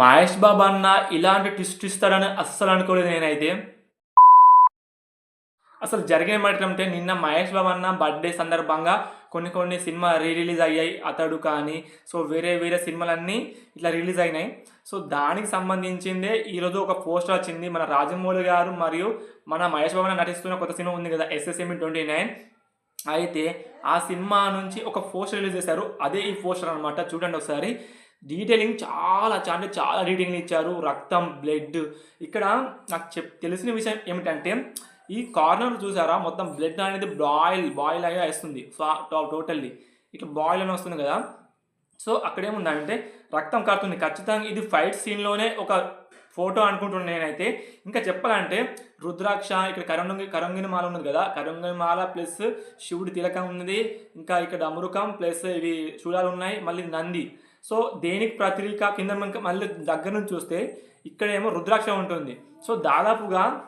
మహేష్ బాబు అన్న ఇలాంటి ట్విస్ట్ ఇస్తాడని అస్సలు అనుకోలేదు నేనైతే. అసలు జరిగిన మాట అంటే నిన్న మహేష్ బాబు అన్న బర్త్డే సందర్భంగా కొన్ని కొన్ని సినిమా రీ రిలీజ్ అయ్యాయి అతడు కానీ సో వేరే వేరే సినిమాలన్నీ ఇట్లా రిలీజ్ అయినాయి. సో దానికి సంబంధించిందే ఈరోజు ఒక పోస్టర్ వచ్చింది మన రాజమౌళి గారు మరియు మన మహేష్ బాబు అన్న నటిస్తున్న కొత్త సినిమా ఉంది కదా ఎస్ఎస్ఎంఈ ట్వంటీ నైన్ అయితే ఆ సినిమా నుంచి ఒక పోస్టర్ రిలీజ్ చేశారు. అదే ఈ పోస్టర్ అనమాట చూడండి ఒకసారి. డీటెయిలింగ్ చాలా అంటే చాలా డీటెయిలింగ్ ఇచ్చారు. రక్తం బ్లడ్ ఇక్కడ నాకు చెప్ తెలిసిన విషయం ఏమిటంటే ఈ కార్నర్ చూసారా? మొత్తం బ్లడ్ అనేది బాయిల్ బాయిల్ అయ్యే వస్తుంది. టోటల్లీ ఇట్లా బాయిల్ అని వస్తుంది కదా? సో అక్కడ ఏముందంటే రక్తం కారుతుంది. ఖచ్చితంగా ఇది ఫైట్ సీన్లోనే ఒక ఫోటో అనుకుంటున్నాను నేనైతే. ఇంకా చెప్పాలంటే రుద్రాక్ష ఇక్కడ కరంగి కరంగిని మాల ఉన్నది కదా? కరంగిని మాల ప్లస్ శివుడి తిలకం ఉన్నది. ఇంకా ఇక్కడ అమృకం ప్లస్ ఇవి చూడాలు ఉన్నాయి. మళ్ళీ నంది. సో దేనికి ప్రతీక కింద మనకి మళ్ళీ దగ్గర నుంచి చూస్తే ఇక్కడేమో రుద్రాక్ష ఉంటుంది. సో దాదాపుగా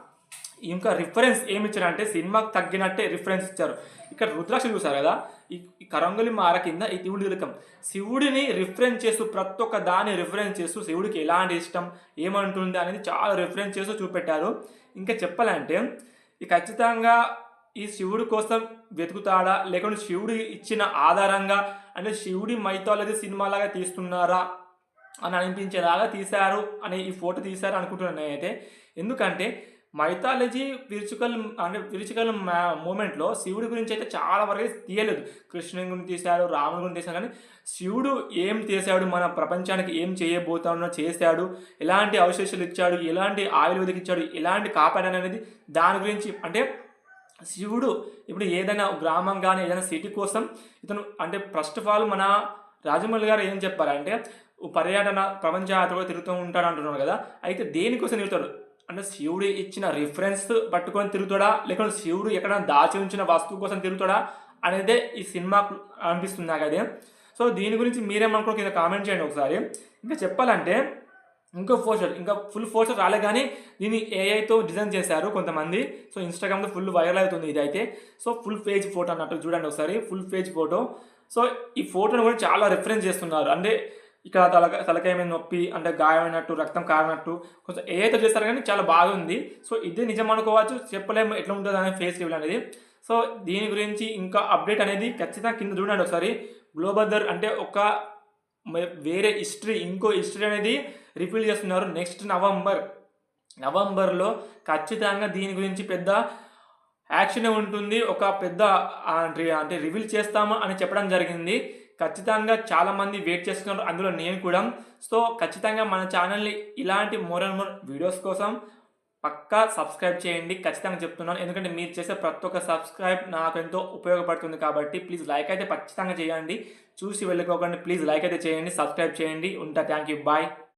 ఇంకా రిఫరెన్స్ ఏమి ఇచ్చారంటే సినిమాకి తగ్గినట్టే రిఫరెన్స్ ఇచ్చారు. ఇక్కడ రుద్రాక్ష చూసారు కదా? ఈ ఈ కరంగులి మార కింద ఈ శివుడి తిలకం. శివుడిని రిఫరెన్స్ చేస్తూ ప్రతి ఒక్క దాన్ని రిఫరెన్స్ చేస్తూ శివుడికి ఎలాంటి ఇష్టం ఏమంటుంది అనేది చాలా రిఫరెన్స్ చేస్తూ చూపెట్టారు. ఇంకా చెప్పాలంటే ఈ ఖచ్చితంగా ఈ శివుడి కోసం వెతుకుతాడా? లేకుంటే శివుడు ఇచ్చిన ఆధారంగా అంటే శివుడి మైథాలజీ సినిమాలాగా తీస్తున్నారా? అని అనిపించేలాగా తీశారు అని ఈ ఫోటో తీశారు అనుకుంటున్నాను నేనైతే. ఎందుకంటే మైథాలజీ విరుచుకల్ అంటే విరుచుకల్ మూమెంట్లో శివుడి గురించి అయితే చాలా వరకు తీయలేదు. కృష్ణుని గురించి తీశాడు రాముని గురించి తీశాడు కానీ శివుడు ఏం చేశాడు? మన ప్రపంచానికి ఏం చేయబోతాడో చేశాడు. ఎలాంటి అవశేషాలు ఇచ్చాడు? ఎలాంటి ఆయుర్వేదిక్ ఇచ్చాడు? ఎలాంటి కాపాడాడు అనేది దాని గురించి అంటే శివుడు ఇప్పుడు ఏదైనా గ్రామం కానీ ఏదైనా సిటీ కోసం ఇతను అంటే ఫస్ట్ ఆఫ్ ఆల్ మన రాజమౌళి గారు ఏం చెప్పారంటే పర్యటన ప్రపంచ యాత్రలో తిరుగుతూ ఉంటాడు అంటున్నాడు కదా. అయితే దేనికోసం తిరుగుతాడు? అంటే శివుడు ఇచ్చిన రిఫరెన్స్ పట్టుకొని తిరుగుతాడా? లేకుంటే శివుడు ఎక్కడైనా దాచి ఉంచిన వస్తువు కోసం తిరుగుతాడా? అనేదే ఈ సినిమా అనిపిస్తుంది నాకు అదే సో దీని గురించి మీరేమనుకో కింద కామెంట్ చేయండి ఒకసారి. ఇంకా చెప్పాలంటే ఇంకో పోస్టర్ ఇంకా ఫుల్ పోస్టర్ రాలే కానీ దీన్ని ఏఐతో డిజైన్ చేశారు కొంతమంది. సో ఇన్స్టాగ్రామ్లో ఫుల్ వైరల్ అవుతుంది ఇది అయితే సో ఫుల్ పేజ్ ఫోటో అన్నట్టు చూడండి ఒకసారి. ఫుల్ పేజ్ ఫోటో సో ఈ ఫోటోని కూడా చాలా రిఫరెన్స్ చేస్తున్నారు. అంటే ఇక్కడ తల తలకాయ మీద నొప్పి అంటే గాయమైనట్టు రక్తం కారినట్టు కొంచెం ఏఐతో చేస్తారు కానీ చాలా బాగుంది సో ఇదే నిజం అనుకోవచ్చు. చెప్పలేము ఎట్లా ఉంటుంది అనే ఫేస్ రివ్యూ అనేది. సో దీని గురించి ఇంకా అప్డేట్ అనేది ఖచ్చితంగా కింద చూడండి ఒకసారి. గ్లోబదర్ అంటే ఒక వేరే హిస్టరీ ఇంకో హిస్టరీ అనేది రిఫీల్ చేస్తున్నారు. Next November. నవంబర్లో ఖచ్చితంగా దీని గురించి పెద్ద యాక్షన్ ఉంటుంది. ఒక పెద్ద అంటే రివీల్ చేస్తాము అని చెప్పడం జరిగింది. ఖచ్చితంగా చాలామంది వెయిట్ చేస్తున్నారు. అందులో నేను కూడా. సో ఖచ్చితంగా మన ఛానల్ని ఇలాంటి మోర్ అండ్ మోర్ వీడియోస్ కోసం పక్కా సబ్స్క్రైబ్ చేయండి. ఖచ్చితంగా చెప్తున్నాను. ఎందుకంటే మీరు చేసే ప్రతి ఒక్క సబ్స్క్రైబ్ నాకు ఎంతో ఉపయోగపడుతుంది కాబట్టి ప్లీజ్ లైక్ అయితే ఖచ్చితంగా చేయండి. చూసి వెళ్ళుకోకండి ప్లీజ్ లైక్ అయితే చేయండి. సబ్స్క్రైబ్ చేయండి. ఉంటా. Thank you. బాయ్.